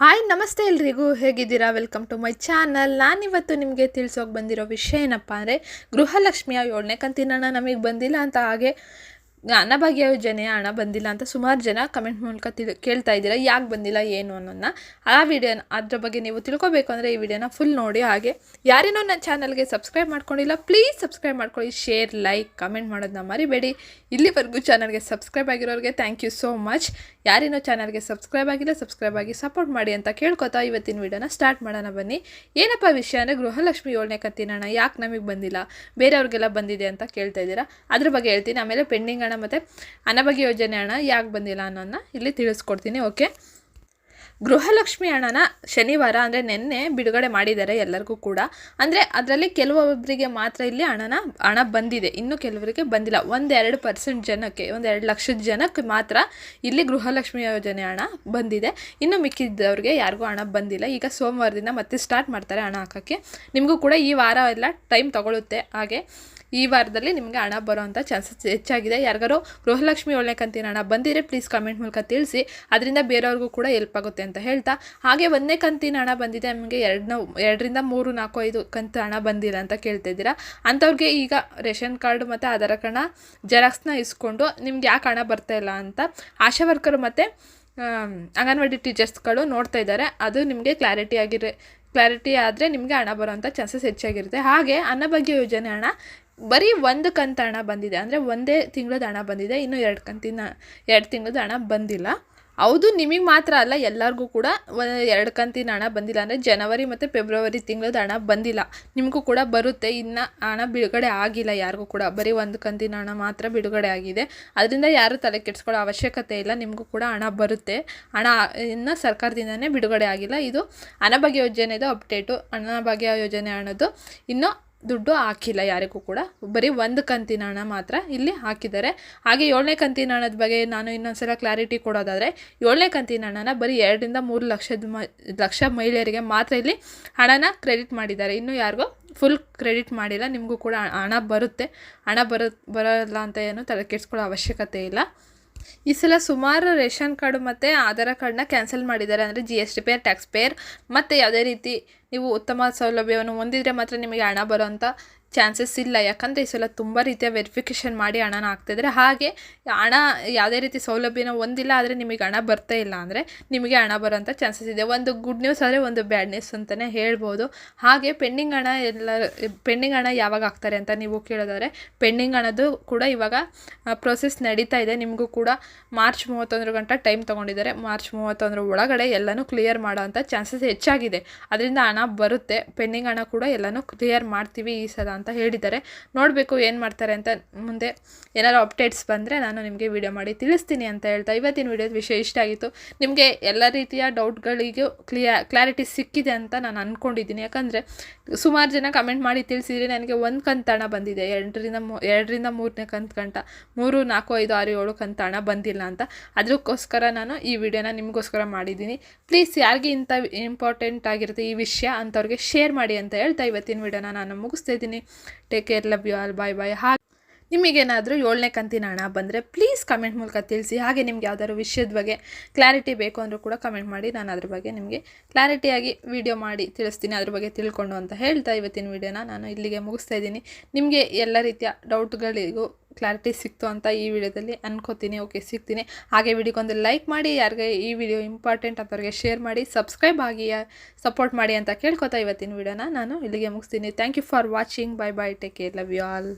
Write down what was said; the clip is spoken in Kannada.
ಹಾಯ್, ನಮಸ್ತೆ ಎಲ್ರಿಗೂ. ಹೇಗಿದ್ದೀರಾ? ವೆಲ್ಕಮ್ ಟು ಮೈ ಚಾನಲ್ ನಾನಿವತ್ತು ನಿಮಗೆ ತಿಳಿಸೋಕೆ ಬಂದಿರೋ ವಿಷಯ ಏನಪ್ಪ ಅಂದರೆ ಗೃಹಲಕ್ಷ್ಮಿಯ ಏಳನೇ ಕಂತಿನ ನಮಗೆ ಬಂದಿಲ್ಲ ಅಂತ ಹಾಗೆ ಅನ್ನಭಾಗ್ಯ ಯೋಜನೆಯ ಹಣ ಬಂದಿಲ್ಲ ಅಂತ ಸುಮಾರು ಜನ ಕಮೆಂಟ್ ಮೂಲಕ ತಿಳಿ ಕೇಳ್ತಾ ಇದ್ದೀರಾ, ಯಾಕೆ ಬಂದಿಲ್ಲ, ಏನು ಅನ್ನೋದನ್ನ. ಆ ವಿಡಿಯೋನ ಅದ್ರ ಬಗ್ಗೆ ನೀವು ತಿಳ್ಕೊಬೇಕು ಅಂದರೆ ಈ ವಿಡಿಯೋನ ಫುಲ್ ನೋಡಿ, ಹಾಗೆ ಯಾರೇನೋ ನನ್ನ ಚಾನಲ್ಗೆ ಸಬ್ಸ್ಕ್ರೈಬ್ ಮಾಡ್ಕೊಂಡಿಲ್ಲ ಪ್ಲೀಸ್ ಸಬ್ಸ್ಕ್ರೈಬ್ ಮಾಡ್ಕೊಳ್ಳಿ ಶೇರ್ ಲೈಕ್ ಕಮೆಂಟ್ ಮಾಡೋದನ್ನ ಮರಿಬೇಡಿ. ಇಲ್ಲಿವರೆಗೂ ಚಾನಲ್ಗೆ ಸಬ್ಸ್ಕ್ರೈಬ್ ಆಗಿರೋರಿಗೆ ಥ್ಯಾಂಕ್ ಯು ಸೋ ಮಚ್ ಯಾರೇನೋ ಚಾನಲ್ಗೆ ಸಬ್ಸ್ಕ್ರೈಬ್ ಆಗಿಲ್ಲ ಸಬ್ಸ್ಕ್ರೈಬ್ ಆಗಿ ಸಪೋರ್ಟ್ ಮಾಡಿ ಅಂತ ಕೇಳ್ಕೊತಾ ಇವತ್ತಿನ ವಿಡಿಯೋನ ಸ್ಟಾರ್ಟ್ ಮಾಡೋಣ ಬನ್ನಿ. ಏನಪ್ಪ ವಿಷಯ ಅಂದರೆ ಗೃಹಲಕ್ಷ್ಮಿ ಏಳನೇ ಕತ್ತಿನ ಹಣ ಯಾಕೆ ನಮಗೆ ಬಂದಿಲ್ಲ, ಬೇರೆಯವ್ರಿಗೆಲ್ಲ ಬಂದಿದೆ ಅಂತ ಕೇಳ್ತಾ ಇದ್ದೀರಾ. ಅದ್ರ ಬಗ್ಗೆ ಹೇಳ್ತೀನಿ, ಆಮೇಲೆ ಪೆಂಡಿಂಗ್ ಹಣ ಮತ್ತು ಅನ್ನಭಾಗ್ಯ ಯೋಜನೆ ಹಣ ಯಾಕೆ ಬಂದಿಲ್ಲ ಅನ್ನೋದನ್ನ ಇಲ್ಲಿ ತಿಳಿಸ್ಕೊಡ್ತೀನಿ, ಓಕೆ? ಗೃಹಲಕ್ಷ್ಮಿ ಹಣನ ಶನಿವಾರ ಅಂದರೆ ನಿನ್ನೆ ಬಿಡುಗಡೆ ಮಾಡಿದ್ದಾರೆ ಎಲ್ಲರಿಗೂ ಕೂಡ. ಅಂದರೆ ಅದರಲ್ಲಿ ಕೆಲವೊಬ್ಬರಿಗೆ ಮಾತ್ರ ಇಲ್ಲಿ ಹಣನ ಹಣ ಬಂದಿದೆ. ಇನ್ನು ಕೆಲವರಿಗೆ ಬಂದಿಲ್ಲ. ಒಂದೆರಡು ಪರ್ಸೆಂಟ್ ಜನಕ್ಕೆ, ಒಂದೆರಡು ಲಕ್ಷದ ಜನಕ್ಕೆ ಮಾತ್ರ ಇಲ್ಲಿ ಗೃಹಲಕ್ಷ್ಮಿ ಯೋಜನೆ ಹಣ ಬಂದಿದೆ. ಇನ್ನು ಮಿಕ್ಕಿದ್ದವ್ರಿಗೆ ಯಾರಿಗೂ ಹಣ ಬಂದಿಲ್ಲ. ಈಗ ಸೋಮವಾರದಿಂದ ಮತ್ತೆ ಸ್ಟಾರ್ಟ್ ಮಾಡ್ತಾರೆ ಹಣ ಹಾಕೋಕ್ಕೆ. ನಿಮಗೂ ಕೂಡ ಈ ವಾರ ಎಲ್ಲ ಟೈಮ್ ತಗೊಳ್ಳುತ್ತೆ ಹಾಗೆ ಈ ವಾರದಲ್ಲಿ ನಿಮಗೆ ಹಣ ಬರೋವಂಥ ಚಾನ್ಸಸ್ ಹೆಚ್ಚಾಗಿದೆ. ಯಾರಿಗಾರು ಗೃಹಲಕ್ಷ್ಮಿ ಒಳ್ಳೆ ಕಂತಿನ ಹಣ ಬಂದಿದ್ರೆ ಪ್ಲೀಸ್ ಕಮೆಂಟ್ ಮೂಲಕ ತಿಳಿಸಿ. ಅದರಿಂದ ಬೇರೆಯವ್ರಿಗೂ ಕೂಡ ಹೆಲ್ಪ್ ಆಗುತ್ತೆ ಅಂತ ಹೇಳ್ತಾ. ಹಾಗೆ ಒಂದನೇ ಕಂತಿನ ಹಣ ಬಂದಿದೆ, ನಮಗೆ ಎರಡನ, ಎರಡರಿಂದ ಮೂರು, ನಾಲ್ಕು, ಐದು ಕಂತು ಹಣ ಬಂದಿಲ್ಲ ಅಂತ ಕೇಳ್ತಾ ಇದ್ದೀರಾ? ಅಂಥವ್ರಿಗೆ ಈಗ ರೇಷನ್ ಕಾರ್ಡ್ ಮತ್ತು ಆಧಾರ್ ಕಾರ್ಡ್ನ ಜೆರಾಕ್ಸ್ನ ಇಸ್ಕೊಂಡು ನಿಮ್ಗೆ ಯಾಕೆ ಹಣ ಬರ್ತಾ ಇಲ್ಲ ಅಂತ ಆಶಾ ವರ್ಕರು ಮತ್ತು ಅಂಗನವಾಡಿ ಟೀಚರ್ಸ್ಗಳು ನೋಡ್ತಾ ಇದ್ದಾರೆ. ಅದು ನಿಮಗೆ ಕ್ಲಾರಿಟಿ ಆಗಿರೋ, ಕ್ಲಾರಿಟಿ ಆದರೆ ನಿಮಗೆ ಹಣ ಬರೋವಂಥ ಚಾನ್ಸಸ್ ಹೆಚ್ಚಾಗಿರುತ್ತೆ. ಹಾಗೆ ಅನ್ನಭಾಗ್ಯ ಯೋಜನೆ ಹಣ ಬರೀ ಒಂದು ಕಂತು ಹಣ ಬಂದಿದೆ. ಅಂದರೆ ಒಂದೇ ತಿಂಗಳದ ಹಣ ಬಂದಿದೆ, ಇನ್ನೂ ಎರಡು ಕಂತಿನ, ಎರಡು ತಿಂಗಳದ ಹಣ ಬಂದಿಲ್ಲ. ಹೌದು, ನಿಮಗೆ ಮಾತ್ರ ಅಲ್ಲ, ಎಲ್ಲರಿಗೂ ಕೂಡ ಎರಡು ಕಂತಿನ ಹಣ ಬಂದಿಲ್ಲ. ಅಂದರೆ ಜನವರಿ ಮತ್ತು ಫೆಬ್ರವರಿ ತಿಂಗಳದ ಹಣ ಬಂದಿಲ್ಲ. ನಿಮಗೂ ಕೂಡ ಬರುತ್ತೆ. ಇನ್ನು ಹಣ ಬಿಡುಗಡೆ ಆಗಿಲ್ಲ ಯಾರಿಗೂ ಕೂಡ. ಬರೀ ಒಂದು ಕಂತಿನ ಹಣ ಮಾತ್ರ ಬಿಡುಗಡೆ ಆಗಿದೆ. ಅದರಿಂದ ಯಾರೂ ತಲೆ ಕೆಡಿಸ್ಕೊಳ್ಳೋ ಅವಶ್ಯಕತೆ ಇಲ್ಲ. ನಿಮಗೂ ಕೂಡ ಹಣ ಬರುತ್ತೆ. ಹಣ ಇನ್ನು ಸರ್ಕಾರದಿಂದನೇ ಬಿಡುಗಡೆ ಆಗಿಲ್ಲ. ಇದು ಅನಭಾಗ್ಯ ಯೋಜನೆದು ಅಪ್ಡೇಟು. ಅನ್ನಭಾಗ್ಯ ಯೋಜನೆ ಅನ್ನೋದು ಇನ್ನೂ ದುಡ್ಡು ಹಾಕಿಲ್ಲ ಯಾರಿಗೂ ಕೂಡ. ಬರೀ ಒಂದು ಕಂತಿನ ಹಣ ಮಾತ್ರ ಇಲ್ಲಿ ಹಾಕಿದ್ದಾರೆ. ಹಾಗೆ ಏಳನೇ ಕಂತಿನ ಹಣದ ಬಗ್ಗೆ ನಾನು ಇನ್ನೊಂದ್ಸಲ ಕ್ಲಾರಿಟಿ ಕೊಡೋದಾದರೆ, ಏಳನೇ ಕಂತಿನ ಹಣನ ಬರೀ ಎರಡರಿಂದ ಮೂರು ಲಕ್ಷದ ಮ, ಲಕ್ಷ ಮಹಿಳೆಯರಿಗೆ ಮಾತ್ರ ಇಲ್ಲಿ ಹಣನ ಕ್ರೆಡಿಟ್ ಮಾಡಿದ್ದಾರೆ. ಇನ್ನು ಯಾರಿಗೂ ಫುಲ್ ಕ್ರೆಡಿಟ್ ಮಾಡಿಲ್ಲ. ನಿಮಗೂ ಕೂಡ ಹಣ ಬರುತ್ತೆ. ಹಣ ಬರೋ, ಬರೋಲ್ಲ ಅಂತ ಏನು ತಲೆ ಕೆಡಿಸ್ಕೊಳ್ಳೋ ಅವಶ್ಯಕತೆ ಇಲ್ಲ. ಈ ಸಲ ಸುಮಾರು ರೇಷನ್ ಕಾರ್ಡು ಮತ್ತು ಆಧಾರ್ ಕಾರ್ಡನ್ನ ಕ್ಯಾನ್ಸಲ್ ಮಾಡಿದ್ದಾರೆ. ಅಂದರೆ G S T payer tax payer ಮತ್ತು ಯಾವುದೇ ರೀತಿ ನೀವು ಉತ್ತಮ ಸೌಲಭ್ಯವನ್ನು ಹೊಂದಿದರೆ ಮಾತ್ರ ನಿಮಗೆ ಹಣ ಬರೋಂಥ ಚಾನ್ಸಸ್ ಇಲ್ಲ. ಯಾಕಂದರೆ ಈ ಸಲ ತುಂಬ ರೀತಿಯ ವೆರಿಫಿಕೇಷನ್ ಮಾಡಿ ಹಣನ ಹಾಕ್ತಿದ್ದಾರೆ ಹಾಗೆ ಹಣ ಯಾವುದೇ ರೀತಿ ಸೌಲಭ್ಯನ ಹೊಂದಿಲ್ಲ ಆದರೆ ನಿಮಗೆ ಹಣ ಬರ್ತಾ ಇಲ್ಲ ಅಂದರೆ ನಿಮಗೆ ಹಣ ಬರೋಂಥ ಚಾನ್ಸಸ್ ಇದೆ. ಒಂದು ಗುಡ್ ನ್ಯೂಸ್ ಆದರೆ ಒಂದು ಬ್ಯಾಡ್ ನ್ಯೂಸ್ ಅಂತಲೇ ಹೇಳ್ಬೋದು. ಹಾಗೆ ಪೆಂಡಿಂಗ್ ಹಣ ಎಲ್ಲ ಪೆಂಡಿಂಗ್ ಹಣ ಯಾವಾಗ ಹಾಕ್ತಾರೆ ಅಂತ ನೀವು ಕೇಳೋದಾದ್ರೆ ಪೆಂಡಿಂಗ್ ಹಣದ್ದು ಕೂಡ ಇವಾಗ ಪ್ರೊಸೆಸ್ ನಡೀತಾ ಇದೆ. ನಿಮಗೂ ಕೂಡ ಮಾರ್ಚ್ ಮೂವತ್ತೊಂದರ ಗಂಟೆ ಟೈಮ್ ತೊಗೊಂಡಿದ್ದಾರೆ. ಮಾರ್ಚ್ ಮೂವತ್ತೊಂದರ ಒಳಗಡೆ ಎಲ್ಲನೂ ಕ್ಲಿಯರ್ ಮಾಡೋ ಅಂಥ ಚಾನ್ಸಸ್ ಹೆಚ್ಚಾಗಿದೆ. ಅದರಿಂದ ಬರುತ್ತೆ, ಪೆಂಡಿಂಗ್ ಹಣ ಕೂಡ ಎಲ್ಲನೂ ಕ್ಲಿಯರ್ ಮಾಡ್ತೀವಿ ಈ ಸಲ ಅಂತ ಹೇಳಿದ್ದಾರೆ. ನೋಡಬೇಕು ಏನು ಮಾಡ್ತಾರೆ ಅಂತ ಮುಂದೆ ಏನಾದ್ರು ಅಪ್ಡೇಟ್ಸ್ ಬಂದರೆ ನಾನು ನಿಮಗೆ ವಿಡಿಯೋ ಮಾಡಿ ತಿಳಿಸ್ತೀನಿ ಅಂತ ಹೇಳ್ತಾ ಇವತ್ತಿನ ವಿಡಿಯೋದ ವಿಷಯ ಇಷ್ಟ ಆಗಿತ್ತು. ನಿಮಗೆ ಎಲ್ಲ ರೀತಿಯ ಡೌಟ್ಗಳಿಗೂ ಕ್ಲಿಯರ್ ಕ್ಲಾರಿಟಿ ಸಿಕ್ಕಿದೆ ಅಂತ ನಾನು ಅಂದ್ಕೊಂಡಿದ್ದೀನಿ ಯಾಕಂದರೆ ಸುಮಾರು ಜನ ಕಮೆಂಟ್ ಮಾಡಿ ತಿಳಿಸಿದರೆ ನನಗೆ ಒಂದು ಕಂತು ಹಣ ಬಂದಿದೆ, ಎರಡರಿಂದ ಮೂ, ಎರಡರಿಂದ ಮೂರನೇ ಕಂತು ಗಂಟ, ಮೂರು, ನಾಲ್ಕು, ಐದು, ಆರು, ಏಳು ಕಂತು ಹಣ ಬಂದಿಲ್ಲ ಅಂತ. ಅದಕ್ಕೋಸ್ಕರ ನಾನು ಈ ವಿಡಿಯೋನ ನಿಮಗೋಸ್ಕರ ಮಾಡಿದ್ದೀನಿ. ಪ್ಲೀಸ್ ಯಾರಿಗೆ ಇಂಥ ಇಂಪಾರ್ಟೆಂಟ್ ಆಗಿರುತ್ತೆ ಈ ವಿಷಯ ಅಂಥವ್ರಿಗೆ ಶೇರ್ ಮಾಡಿ ಅಂತ ಹೇಳ್ತಾ ಇವತ್ತಿನ ವಿಡಿಯೋನ ನಾನು ಮುಗಿಸ್ತಾ ಇದ್ದೀನಿ. Take care love you all bye bye ಹಾಗೆ ನಿಮಗೇನಾದರೂ ಏಳನೇ ಕಂತಿನ ಹಣ ಬಂದರೆ ಪ್ಲೀಸ್ ಕಮೆಂಟ್ ಮೂಲಕ ತಿಳಿಸಿ. ಹಾಗೆ ನಿಮ್ಗೆ ಯಾವ್ದಾದ್ರು ವಿಷಯದ ಬಗ್ಗೆ ಕ್ಲಾರಿಟಿ ಬೇಕು ಅಂದರೂ ಕೂಡ ಕಮೆಂಟ್ ಮಾಡಿ. ನಾನು ಅದ್ರ ಬಗ್ಗೆ ನಿಮಗೆ ಕ್ಲಾರಿಟಿಯಾಗಿ ವಿಡಿಯೋ ಮಾಡಿ ತಿಳಿಸ್ತೀನಿ. ಅದ್ರ ಬಗ್ಗೆ ತಿಳ್ಕೊಂಡು ಅಂತ ಹೇಳ್ತಾ ಇವತ್ತಿನ ವಿಡಿಯೋನ ನಾನು ಇಲ್ಲಿಗೆ ಮುಗಿಸ್ತಾ ಇದ್ದೀನಿ. ನಿಮಗೆ ಎಲ್ಲ ರೀತಿಯ ಡೌಟ್ಗಳಿಗೂ ಕ್ಲಾರಿಟಿ ಸಿಕ್ತು ಅಂತ ಈ ವಿಡಿಯೋದಲ್ಲಿ ಅನ್ಕೋತೀನಿ. ಓಕೆ ಸಿಗ್ತೀನಿ. ಹಾಗೆ ವಿಡಿಯೋಗೊಂದು ಲೈಕ್ ಮಾಡಿ, ಯಾರಿಗೆ ಈ ವಿಡಿಯೋ ಇಂಪಾರ್ಟೆಂಟ್ ಅಂತವ್ರಿಗೆ ಶೇರ್ ಮಾಡಿ ಸಬ್ಸ್ಕ್ರೈಬ್ ಆಗಿ ಸಪೋರ್ಟ್ ಮಾಡಿ ಅಂತ ಕೇಳ್ಕೊತಾ ಇವತ್ತಿನ ವಿಡಿಯೋನ ನಾನು ಇಲ್ಲಿಗೆ ಮುಗಿಸ್ತೀನಿ. Thank you for watching bye bye take care love you all